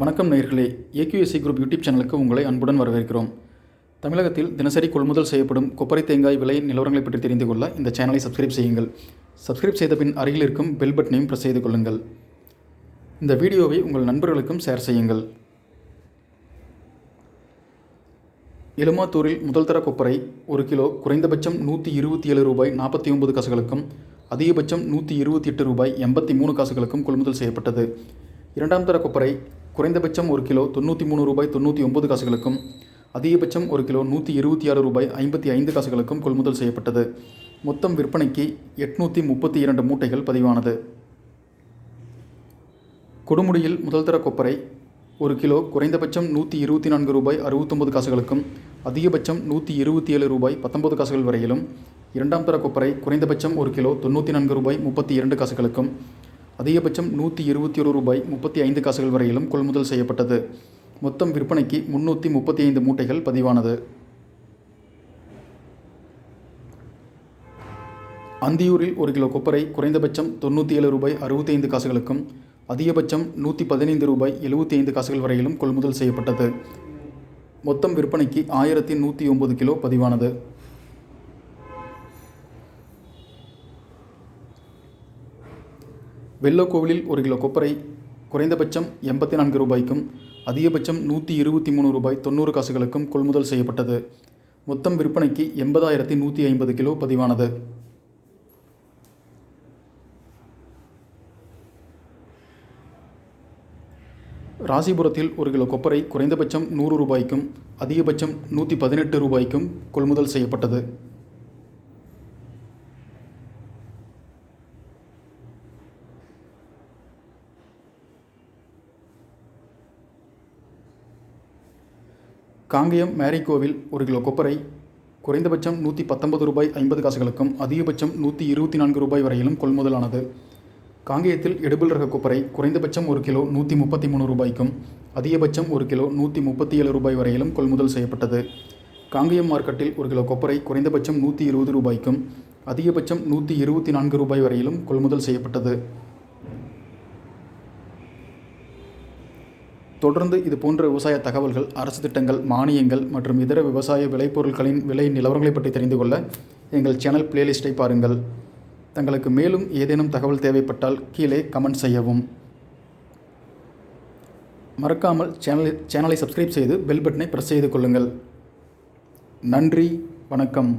வணக்கம் நேயர்களே AQSC group YouTube சேனலுக்கு உங்களை அன்புடன் வரவேற்கிறோம். தமிழகத்தில் தினசரி கொள்முதல் செய்யப்படும் கொப்பரை தேங்காய் விலை நிலவரங்களை பற்றி தெரிந்து கொள்ள இந்த சேனலை சப்ஸ்கிரைப் செய்யுங்கள். சப்ஸ்கிரைப் செய்த பின் அருகில் இருக்கும் பெல் பட்டனையும் ப்ரெஸ் செய்து கொள்ளுங்கள். இந்த வீடியோவை உங்கள் நண்பர்களுக்கும் ஷேர் செய்யுங்கள். எலுமாத்தூரில் முதல் தர கொப்பரை ஒரு கிலோ குறைந்தபட்சம் நூற்றி இருபத்தி ஏழு ரூபாய் நாற்பத்தி ஒன்பது காசுகளுக்கும் அதிகபட்சம் நூற்றி இருபத்தி எட்டு ரூபாய் எண்பத்தி மூணு காசுகளுக்கும் கொள்முதல் செய்யப்பட்டது. இரண்டாம் தர கொப்பரை குறைந்தபட்சம் ஒரு கிலோ தொண்ணூற்றி மூணு ரூபாய் தொண்ணூற்றி ஒன்பது காசுகளுக்கும் அதிகபட்சம் ஒரு கிலோ நூற்றி இருபத்தி ஆறு ரூபாய் ஐம்பத்தி ஐந்து காசுகளுக்கும் கொள்முதல் செய்யப்பட்டது. மொத்தம் விற்பனைக்கு எட்நூற்றி முப்பத்தி இரண்டு மூட்டைகள் பதிவானது. கொடுமுடியில் முதல்தர கொப்பரை ஒரு கிலோ குறைந்தபட்சம் நூற்றி இருபத்தி நான்கு ரூபாய் அறுபத்தொம்பது காசுகளுக்கும் அதிகபட்சம் நூற்றி இருபத்தி ஏழு ரூபாய் பத்தொன்பது காசுகள் வரையிலும் இரண்டாம் தர கொப்பரை குறைந்தபட்சம் ஒரு கிலோ தொண்ணூற்றி நான்கு ரூபாய் முப்பத்தி இரண்டு காசுகளுக்கும் அதிகபட்சம் நூற்றி இருபத்தி ஒரு ரூபாய் முப்பத்தி ஐந்து காசுகள் வரையிலும் கொள்முதல் செய்யப்பட்டது. மொத்தம் விற்பனைக்கு முன்னூற்றி முப்பத்தி ஐந்து மூட்டைகள் பதிவானது. அந்தியூரில் ஒரு கிலோ கொப்பரை குறைந்தபட்சம் தொண்ணூற்றி ஏழு ரூபாய் அறுபத்தைந்து காசுகளுக்கும் அதிகபட்சம் நூற்றி பதினைந்து ரூபாய் எழுபத்தி ஐந்து காசுகள் வரையிலும் கொள்முதல் செய்யப்பட்டது. மொத்தம் விற்பனைக்கு ஆயிரத்தி நூற்றி ஒம்பது கிலோ பதிவானது. வெள்ளக்கோவிலில் ஒரு கிலோ கொப்பரை குறைந்தபட்சம் எண்பத்தி நான்கு ரூபாய்க்கும் அதிகபட்சம் நூற்றி இருபத்தி மூணு ரூபாய் தொண்ணூறு காசுகளுக்கும் கொள்முதல் செய்யப்பட்டது. மொத்தம் விற்பனைக்கு எண்பதாயிரத்தி நூற்றி ஐம்பது கிலோ பதிவானது. ராசிபுரத்தில் ஒரு கிலோ கொப்பரை குறைந்தபட்சம் நூறு ரூபாய்க்கும் அதிகபட்சம் நூற்றி பதினெட்டு ரூபாய்க்கும் கொள்முதல் செய்யப்பட்டது. காங்கேயம் மேரிகோவில் ஒரு கிலோ கொப்பரை குறைந்தபட்சம் நூற்றி பத்தொன்பது ரூபாய் ஐம்பது காசுகளுக்கும் அதிகபட்சம் நூற்றி இருபத்தி நான்கு ரூபாய் வரையிலும் கொள்முதலானது. காங்கேயத்தில் எடுபில் ரக கொப்பரை குறைந்தபட்சம் ஒரு கிலோ நூற்றி முப்பத்தி மூணு ரூபாய்க்கும் அதிகபட்சம் ஒரு கிலோ நூற்றி முப்பத்தி ஏழு ரூபாய் வரையிலும் கொள்முதல் செய்யப்பட்டது. காங்கேயம் மார்க்கெட்டில் ஒரு கிலோ கொப்பரை குறைந்தபட்சம் நூற்றி இருபது ரூபாய்க்கும் அதிகபட்சம் நூற்றி இருபத்தி நான்கு ரூபாய் வரையிலும் கொள்முதல் செய்யப்பட்டது. தொடர்ந்து இது போன்ற விவசாய தகவல்கள் அரசு திட்டங்கள் மானியங்கள் மற்றும் இதர விவசாய விளைபொருட்களின் விலை நிலவரங்களை பற்றி தெரிந்து கொள்ள எங்கள் சேனல் பிளேலிஸ்ட்டை பாருங்கள். தங்களுக்கு மேலும் ஏதேனும் தகவல் தேவைப்பட்டால் கீழே கமெண்ட் செய்யவும். மறக்காமல் சேனலை சேனலை சப்ஸ்கிரைப் செய்து பெல் பட்டனை ப்ரெஸ் செய்து கொள்ளுங்கள். நன்றி வணக்கம்.